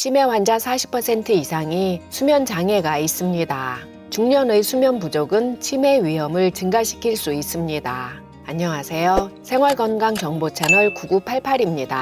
치매 환자 40% 이상이 수면 장애가 있습니다. 중년의 수면 부족은 치매 위험을 증가시킬 수 있습니다. 안녕하세요. 생활건강 정보 채널 9988입니다.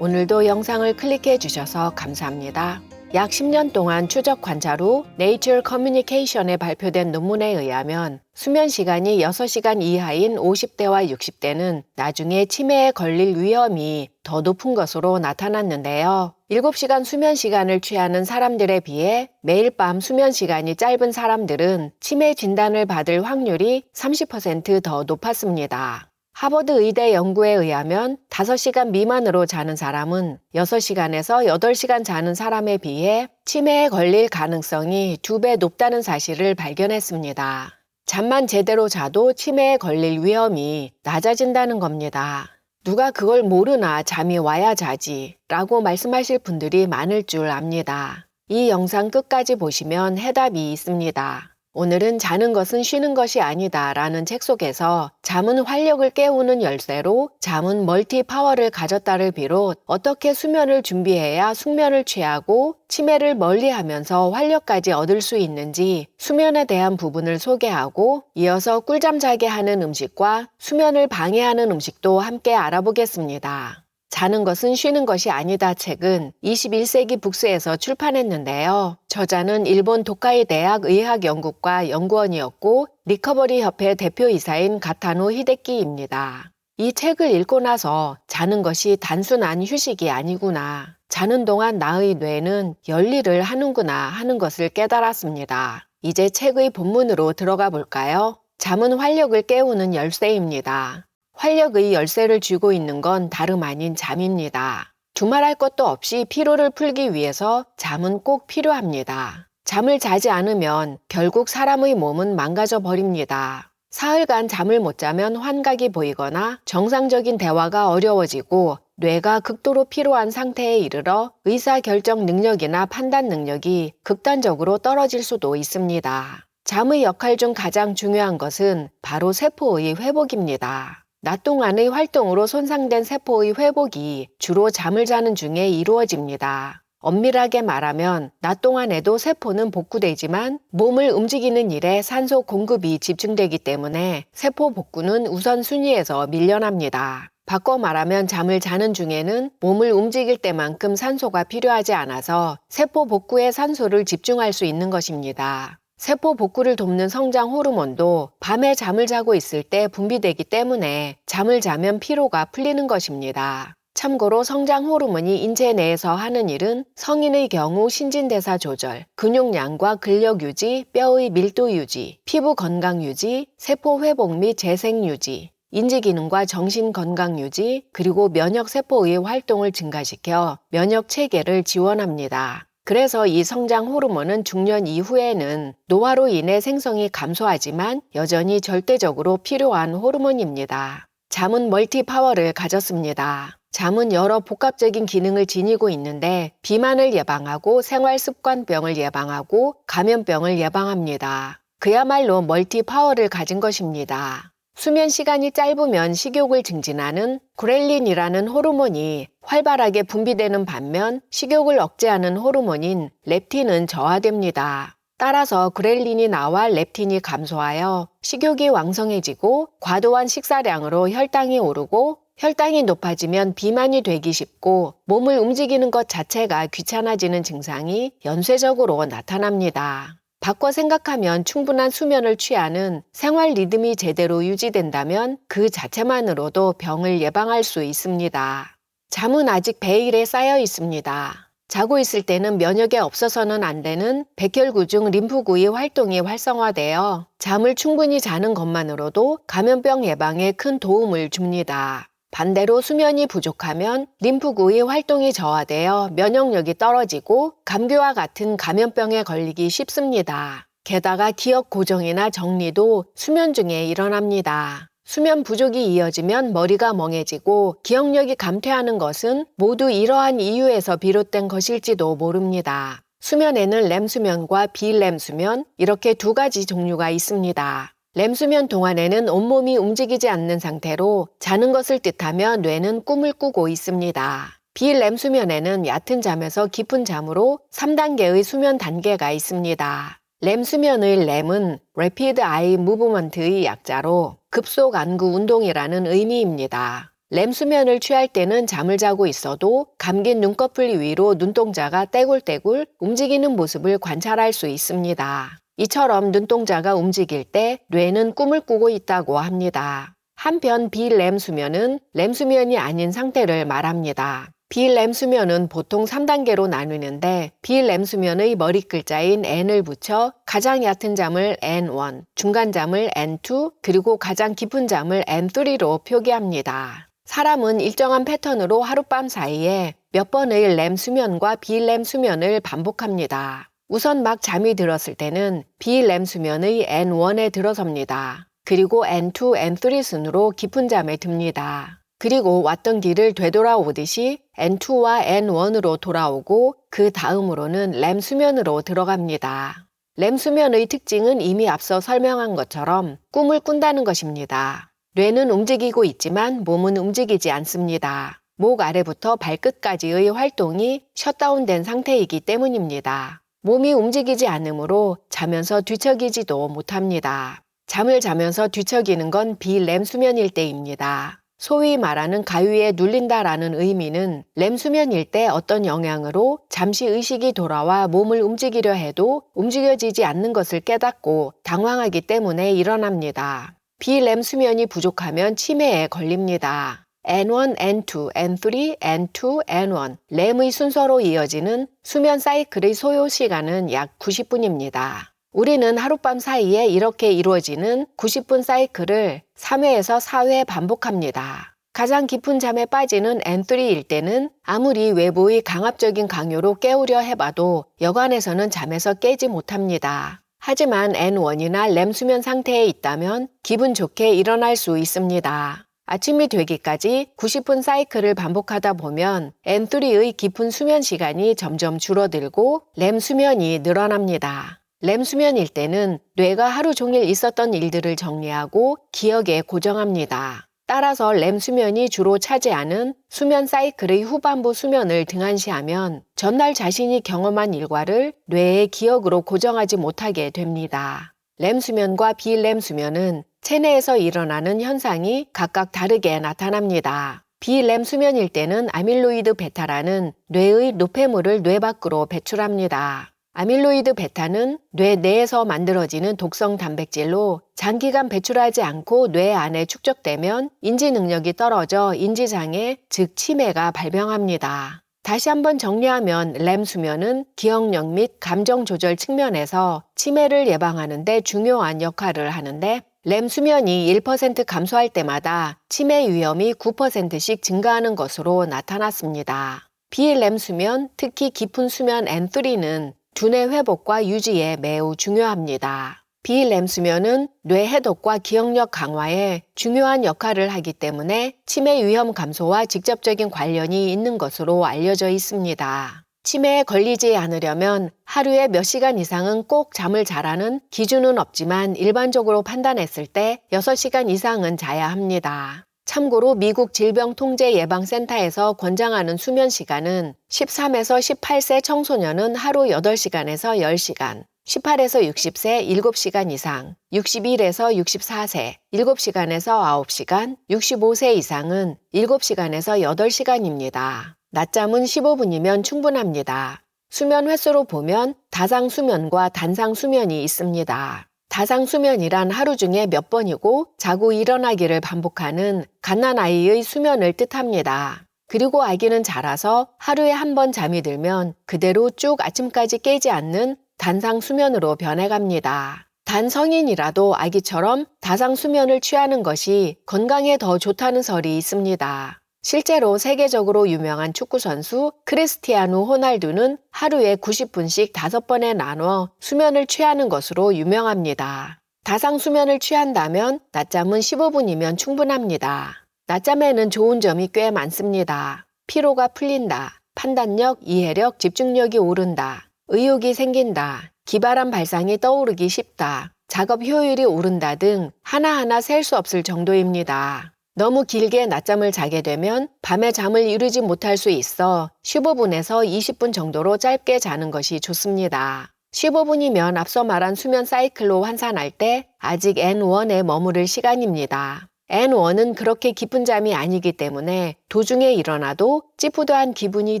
오늘도 영상을 클릭해 주셔서 감사합니다. 약 10년 동안 추적 관찰 후 Nature Communication에 발표된 논문에 의하면 수면 시간이 6시간 이하인 50대와 60대는 나중에 치매에 걸릴 위험이 더 높은 것으로 나타났는데요. 7시간 수면 시간을 취하는 사람들에 비해 매일 밤 수면 시간이 짧은 사람들은 치매 진단을 받을 확률이 30%더 높았습니다. 하버드 의대 연구에 의하면 5시간 미만으로 자는 사람은 6시간에서 8시간 자는 사람에 비해 치매에 걸릴 가능성이 2배 높다는 사실을 발견했습니다. 잠만 제대로 자도 치매에 걸릴 위험이 낮아진다는 겁니다. 누가 그걸 모르나 잠이 와야 자지 라고 말씀하실 분들이 많을 줄 압니다. 이 영상 끝까지 보시면 해답이 있습니다. 오늘은 자는 것은 쉬는 것이 아니다 라는 책 속에서 잠은 활력을 깨우는 열쇠로 잠은 멀티 파워를 가졌다를 비롯 어떻게 수면을 준비해야 숙면을 취하고 치매를 멀리 하면서 활력까지 얻을 수 있는지 수면에 대한 부분을 소개하고 이어서 꿀잠 자게 하는 음식과 수면을 방해하는 음식도 함께 알아보겠습니다. 자는 것은 쉬는 것이 아니다 책은 21세기 북스에서 출판했는데요. 저자는 일본 도카이 대학 의학연구과 연구원이었고 리커버리 협회 대표이사인 가타노 히데키입니다. 이 책을 읽고 나서 자는 것이 단순한 휴식이 아니구나. 자는 동안 나의 뇌는 열일을 하는구나 하는 것을 깨달았습니다. 이제 책의 본문으로 들어가 볼까요? 잠은 활력을 깨우는 열쇠입니다. 활력의 열쇠를 쥐고 있는 건 다름 아닌 잠입니다. 두말할 것도 없이 피로를 풀기 위해서 잠은 꼭 필요합니다. 잠을 자지 않으면 결국 사람의 몸은 망가져 버립니다. 사흘간 잠을 못 자면 환각이 보이거나 정상적인 대화가 어려워지고 뇌가 극도로 피로한 상태에 이르러 의사 결정 능력이나 판단 능력이 극단적으로 떨어질 수도 있습니다. 잠의 역할 중 가장 중요한 것은 바로 세포의 회복입니다. 낮 동안의 활동으로 손상된 세포의 회복이 주로 잠을 자는 중에 이루어집니다. 엄밀하게 말하면 낮 동안에도 세포는 복구되지만 몸을 움직이는 일에 산소 공급이 집중되기 때문에 세포 복구는 우선순위에서 밀려납니다. 바꿔 말하면 잠을 자는 중에는 몸을 움직일 때만큼 산소가 필요하지 않아서 세포 복구에 산소를 집중할 수 있는 것입니다. 세포 복구를 돕는 성장 호르몬도 밤에 잠을 자고 있을 때 분비되기 때문에 잠을 자면 피로가 풀리는 것입니다. 참고로 성장 호르몬이 인체 내에서 하는 일은 성인의 경우 신진대사 조절, 근육량과 근력 유지, 뼈의 밀도 유지, 피부 건강 유지, 세포 회복 및 재생 유지, 인지 기능과 정신 건강 유지, 그리고 면역 세포의 활동을 증가시켜 면역 체계를 지원합니다. 그래서 이 성장 호르몬은 중년 이후에는 노화로 인해 생성이 감소하지만 여전히 절대적으로 필요한 호르몬입니다. 잠은 멀티 파워를 가졌습니다. 잠은 여러 복합적인 기능을 지니고 있는데 비만을 예방하고 생활 습관병을 예방하고 감염병을 예방합니다. 그야말로 멀티 파워를 가진 것입니다. 수면 시간이 짧으면 식욕을 증진하는 그렐린이라는 호르몬이 활발하게 분비되는 반면 식욕을 억제하는 호르몬인 렙틴은 저하됩니다. 따라서 그렐린이 나와 렙틴이 감소하여 식욕이 왕성해지고 과도한 식사량으로 혈당이 오르고 혈당이 높아지면 비만이 되기 쉽고 몸을 움직이는 것 자체가 귀찮아지는 증상이 연쇄적으로 나타납니다. 바꿔 생각하면 충분한 수면을 취하는 생활 리듬이 제대로 유지된다면 그 자체만으로도 병을 예방할 수 있습니다. 잠은 아직 배일에 쌓여 있습니다. 자고 있을 때는 면역에 없어서는 안 되는 백혈구 중 림프구의 활동이 활성화되어 잠을 충분히 자는 것만으로도 감염병 예방에 큰 도움을 줍니다. 반대로 수면이 부족하면 림프구의 활동이 저하되어 면역력이 떨어지고 감기와 같은 감염병에 걸리기 쉽습니다. 게다가 기억 고정이나 정리도 수면 중에 일어납니다. 수면 부족이 이어지면 머리가 멍해지고 기억력이 감퇴하는 것은 모두 이러한 이유에서 비롯된 것일지도 모릅니다. 수면에는 렘수면과 비렘수면 이렇게 두 가지 종류가 있습니다. 렘수면 동안에는 온몸이 움직이지 않는 상태로 자는 것을 뜻하며 뇌는 꿈을 꾸고 있습니다. 비렘 수면에는 얕은 잠에서 깊은 잠으로 3단계의 수면 단계가 있습니다. 렘 수면의 렘은 Rapid Eye Movement의 약자로 급속 안구 운동이라는 의미입니다. 렘 수면을 취할 때는 잠을 자고 있어도 감긴 눈꺼풀 위로 눈동자가 떼굴떼굴 움직이는 모습을 관찰할 수 있습니다. 이처럼 눈동자가 움직일 때 뇌는 꿈을 꾸고 있다고 합니다. 한편 비렘 수면은 렘 수면이 아닌 상태를 말합니다. 비렘 수면은 보통 3단계로 나누는데 비렘 수면의 머리 글자인 N을 붙여 가장 얕은 잠을 N1, 중간 잠을 N2, 그리고 가장 깊은 잠을 N3로 표기합니다. 사람은 일정한 패턴으로 하룻밤 사이에 몇 번의 렘 수면과 비렘 수면을 반복합니다. 우선 막 잠이 들었을 때는 비렘 수면의 N1에 들어섭니다. 그리고 N2, N3 순으로 깊은 잠에 듭니다. 그리고 왔던 길을 되돌아오듯이 N2와 N1으로 돌아오고 그 다음으로는 렘 수면으로 들어갑니다. 렘 수면의 특징은 이미 앞서 설명한 것처럼 꿈을 꾼다는 것입니다. 뇌는 움직이고 있지만 몸은 움직이지 않습니다. 목 아래부터 발끝까지의 활동이 셧다운된 상태이기 때문입니다. 몸이 움직이지 않으므로 자면서 뒤척이지도 못합니다. 잠을 자면서 뒤척이는 건 비렘 수면일 때입니다. 소위 말하는 가위에 눌린다라는 의미는 렘 수면일 때 어떤 영향으로 잠시 의식이 돌아와 몸을 움직이려 해도 움직여지지 않는 것을 깨닫고 당황하기 때문에 일어납니다. 비렘 수면이 부족하면 치매에 걸립니다. N1, N2, N3, N2, N1 렘의 순서로 이어지는 수면 사이클의 소요 시간은 약 90분입니다. 우리는 하룻밤 사이에 이렇게 이루어지는 90분 사이클을 3회에서 4회 반복합니다. 가장 깊은 잠에 빠지는 N3일 때는 아무리 외부의 강압적인 강요로 깨우려 해봐도 여관에서는 잠에서 깨지 못합니다. 하지만 N1이나 렘 수면 상태에 있다면 기분 좋게 일어날 수 있습니다. 아침이 되기까지 90분 사이클을 반복하다 보면 N3의 깊은 수면 시간이 점점 줄어들고 렘 수면이 늘어납니다. 렘 수면일 때는 뇌가 하루 종일 있었던 일들을 정리하고 기억에 고정합니다. 따라서 렘 수면이 주로 차지하는 수면 사이클의 후반부 수면을 등한시하면 전날 자신이 경험한 일과를 뇌의 기억으로 고정하지 못하게 됩니다. 렘 수면과 비렘 수면은 체내에서 일어나는 현상이 각각 다르게 나타납니다. 비렘 수면일 때는 아밀로이드 베타라는 뇌의 노폐물을 뇌 밖으로 배출합니다. 아밀로이드 베타는 뇌 내에서 만들어지는 독성 단백질로 장기간 배출하지 않고 뇌 안에 축적되면 인지 능력이 떨어져 인지장애, 즉 치매가 발병합니다. 다시 한번 정리하면 렘 수면은 기억력 및 감정 조절 측면에서 치매를 예방하는 데 중요한 역할을 하는데 렘 수면이 1% 감소할 때마다 치매 위험이 9%씩 증가하는 것으로 나타났습니다. 비렘 수면, 특히 깊은 수면 N3는 두뇌 회복과 유지에 매우 중요합니다. 비렘 수면은 뇌 해독과 기억력 강화에 중요한 역할을 하기 때문에 치매 위험 감소와 직접적인 관련이 있는 것으로 알려져 있습니다. 치매에 걸리지 않으려면 하루에 몇 시간 이상은 꼭 잠을 자라는 기준은 없지만 일반적으로 판단했을 때 6시간 이상은 자야 합니다. 참고로 미국 질병통제예방센터에서 권장하는 수면 시간은 13에서 18세 청소년은 하루 8시간에서 10시간, 18에서 60세 7시간 이상, 61에서 64세 7시간에서 9시간, 65세 이상은 7시간에서 8시간입니다. 낮잠은 15분이면 충분합니다. 수면 횟수로 보면 다상 수면과 단상 수면이 있습니다. 다상 수면이란 하루 중에 몇 번이고 자고 일어나기를 반복하는 갓난아이의 수면을 뜻합니다. 그리고 아기는 자라서 하루에 한 번 잠이 들면 그대로 쭉 아침까지 깨지 않는 단상 수면으로 변해갑니다. 단 성인이라도 아기처럼 다상 수면을 취하는 것이 건강에 더 좋다는 설이 있습니다. 실제로 세계적으로 유명한 축구 선수 크리스티아누 호날두는 하루에 90분씩 5번에 나눠 수면을 취하는 것으로 유명합니다. 다상 수면을 취한다면 낮잠은 15분이면 충분합니다. 낮잠에는 좋은 점이 꽤 많습니다. 피로가 풀린다. 판단력, 이해력, 집중력이 오른다. 의욕이 생긴다. 기발한 발상이 떠오르기 쉽다. 작업 효율이 오른다 등 하나하나 셀 수 없을 정도입니다. 너무 길게 낮잠을 자게 되면 밤에 잠을 이루지 못할 수 있어 15분에서 20분 정도로 짧게 자는 것이 좋습니다. 15분이면 앞서 말한 수면 사이클로 환산할 때 아직 N1에 머무를 시간입니다. N1은 그렇게 깊은 잠이 아니기 때문에 도중에 일어나도 찌푸드한 기분이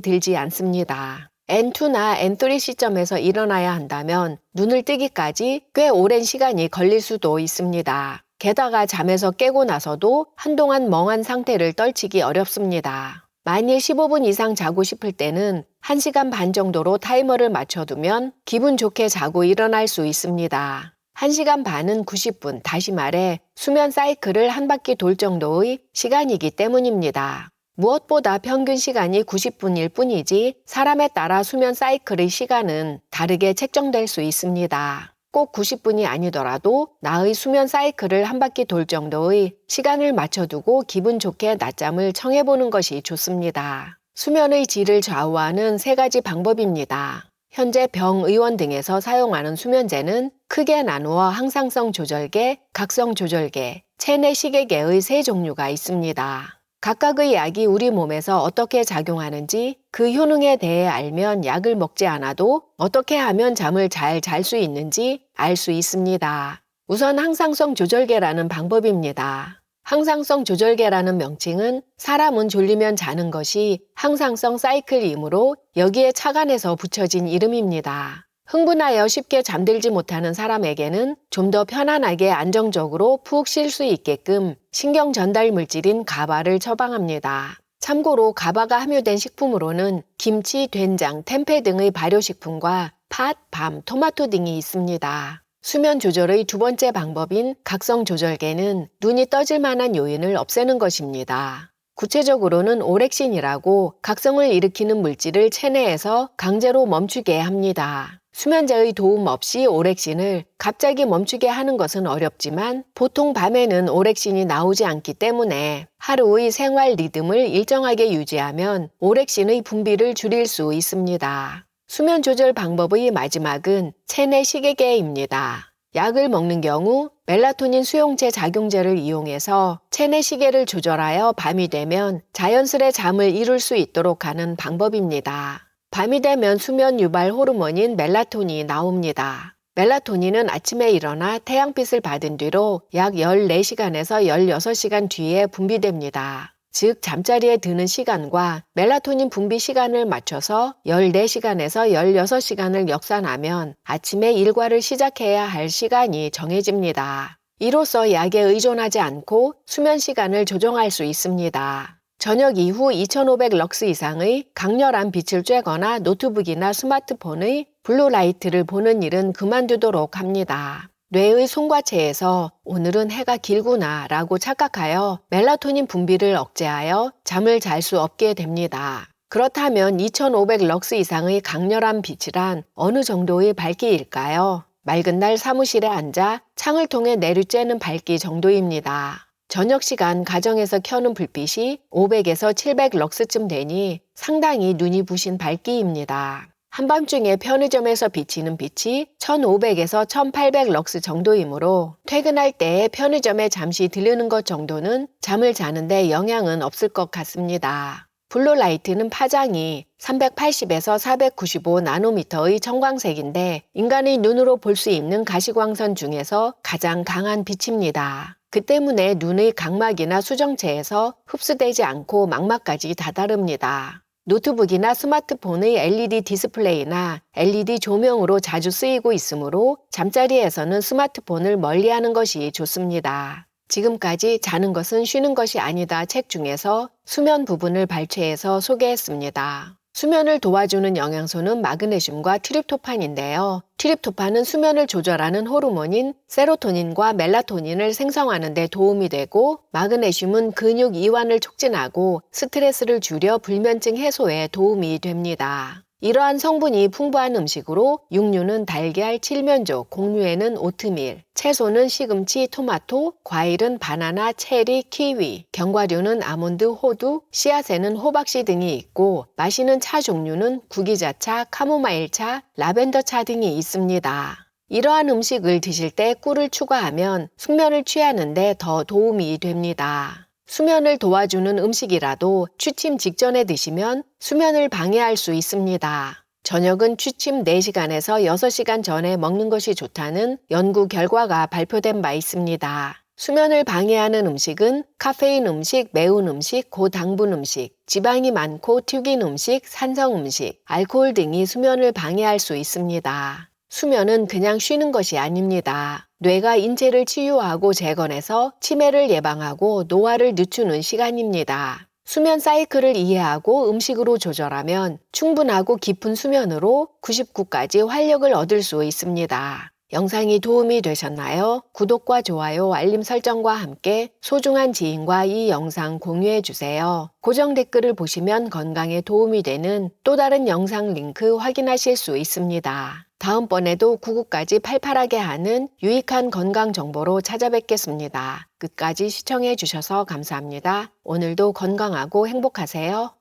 들지 않습니다. N2나 N3 시점에서 일어나야 한다면 눈을 뜨기까지 꽤 오랜 시간이 걸릴 수도 있습니다. 게다가 잠에서 깨고 나서도 한동안 멍한 상태를 떨치기 어렵습니다. 만일 15분 이상 자고 싶을 때는 1시간 반 정도로 타이머를 맞춰두면 기분 좋게 자고 일어날 수 있습니다. 1시간 반은 90분, 다시 말해 수면 사이클을 한 바퀴 돌 정도의 시간이기 때문입니다. 무엇보다 평균 시간이 90분일 뿐이지 사람에 따라 수면 사이클의 시간은 다르게 책정될 수 있습니다. 꼭 90분이 아니더라도 나의 수면 사이클을 한 바퀴 돌 정도의 시간을 맞춰두고 기분 좋게 낮잠을 청해보는 것이 좋습니다. 수면의 질을 좌우하는 세 가지 방법입니다. 현재 병의원 등에서 사용하는 수면제는 크게 나누어 항상성 조절계, 각성 조절계, 체내 시계계의 세 종류가 있습니다. 각각의 약이 우리 몸에서 어떻게 작용하는지 그 효능에 대해 알면 약을 먹지 않아도 어떻게 하면 잠을 잘 잘 수 있는지 알 수 있습니다. 우선 항상성 조절계라는 방법입니다. 항상성 조절계라는 명칭은 사람은 졸리면 자는 것이 항상성 사이클이므로 여기에 착안해서 붙여진 이름입니다. 흥분하여 쉽게 잠들지 못하는 사람에게는 좀 더 편안하게 안정적으로 푹 쉴 수 있게끔 신경 전달 물질인 가바를 처방합니다. 참고로 가바가 함유된 식품으로는 김치, 된장, 템페 등의 발효식품과 팥, 밤, 토마토 등이 있습니다. 수면 조절의 두 번째 방법인 각성 조절계는 눈이 떠질 만한 요인을 없애는 것입니다. 구체적으로는 오렉신이라고 각성을 일으키는 물질을 체내에서 강제로 멈추게 합니다. 수면제의 도움 없이 오렉신을 갑자기 멈추게 하는 것은 어렵지만 보통 밤에는 오렉신이 나오지 않기 때문에 하루의 생활 리듬을 일정하게 유지하면 오렉신의 분비를 줄일 수 있습니다. 수면 조절 방법의 마지막은 체내 시계계입니다. 약을 먹는 경우 멜라토닌 수용체 작용제를 이용해서 체내 시계를 조절하여 밤이 되면 자연스레 잠을 이룰 수 있도록 하는 방법입니다. 밤이 되면 수면 유발 호르몬인 멜라토닌이 나옵니다. 멜라토닌은 아침에 일어나 태양빛을 받은 뒤로 약 14시간에서 16시간 뒤에 분비됩니다. 즉, 잠자리에 드는 시간과 멜라토닌 분비 시간을 맞춰서 14시간에서 16시간을 역산하면 아침에 일과를 시작해야 할 시간이 정해집니다. 이로써 약에 의존하지 않고 수면 시간을 조정할 수 있습니다. 저녁 이후 2500 럭스 이상의 강렬한 빛을 쬐거나 노트북이나 스마트폰의 블루라이트를 보는 일은 그만두도록 합니다. 뇌의 송과체에서 오늘은 해가 길구나 라고 착각하여 멜라토닌 분비를 억제하여 잠을 잘 수 없게 됩니다. 그렇다면 2500 럭스 이상의 강렬한 빛이란 어느 정도의 밝기일까요? 맑은 날 사무실에 앉아 창을 통해 내리쬐는 밝기 정도입니다. 저녁 시간 가정에서 켜는 불빛이 500에서 700 럭스쯤 되니 상당히 눈이 부신 밝기입니다. 한밤중에 편의점에서 비치는 빛이 1500에서 1800 럭스 정도이므로 퇴근할 때 편의점에 잠시 들르는 것 정도는 잠을 자는데 영향은 없을 것 같습니다. 블루라이트는 파장이 380에서 495 나노미터의 청광색인데 인간의 눈으로 볼 수 있는 가시광선 중에서 가장 강한 빛입니다. 그 때문에 눈의 각막이나 수정체에서 흡수되지 않고 망막까지 다다릅니다. 노트북이나 스마트폰의 LED 디스플레이나 LED 조명으로 자주 쓰이고 있으므로 잠자리에서는 스마트폰을 멀리하는 것이 좋습니다. 지금까지 자는 것은 쉬는 것이 아니다 책 중에서 수면 부분을 발췌해서 소개했습니다. 수면을 도와주는 영양소는 마그네슘과 트립토판인데요. 트립토판은 수면을 조절하는 호르몬인 세로토닌과 멜라토닌을 생성하는 데 도움이 되고 마그네슘은 근육 이완을 촉진하고 스트레스를 줄여 불면증 해소에 도움이 됩니다. 이러한 성분이 풍부한 음식으로 육류는 달걀, 칠면조, 곡류에는 오트밀, 채소는 시금치, 토마토, 과일은 바나나, 체리, 키위, 견과류는 아몬드, 호두, 씨앗에는 호박씨 등이 있고 마시는 차 종류는 구기자차, 카모마일차, 라벤더차 등이 있습니다. 이러한 음식을 드실 때 꿀을 추가하면 숙면을 취하는데 더 도움이 됩니다. 수면을 도와주는 음식이라도 취침 직전에 드시면 수면을 방해할 수 있습니다. 저녁은 취침 4시간에서 6시간 전에 먹는 것이 좋다는 연구 결과가 발표된 바 있습니다. 수면을 방해하는 음식은 카페인 음식, 매운 음식, 고당분 음식, 지방이 많고 튀긴 음식, 산성 음식, 알코올 등이 수면을 방해할 수 있습니다. 수면은 그냥 쉬는 것이 아닙니다. 뇌가 인체를 치유하고 재건해서 치매를 예방하고 노화를 늦추는 시간입니다. 수면 사이클을 이해하고 음식으로 조절하면 충분하고 깊은 수면으로 99까지 활력을 얻을 수 있습니다. 영상이 도움이 되셨나요? 구독과 좋아요, 알림 설정과 함께 소중한 지인과 이 영상 공유해 주세요. 고정 댓글을 보시면 건강에 도움이 되는 또 다른 영상 링크 확인하실 수 있습니다. 다음번에도 구구까지 팔팔하게 하는 유익한 건강 정보로 찾아뵙겠습니다. 끝까지 시청해 주셔서 감사합니다. 오늘도 건강하고 행복하세요.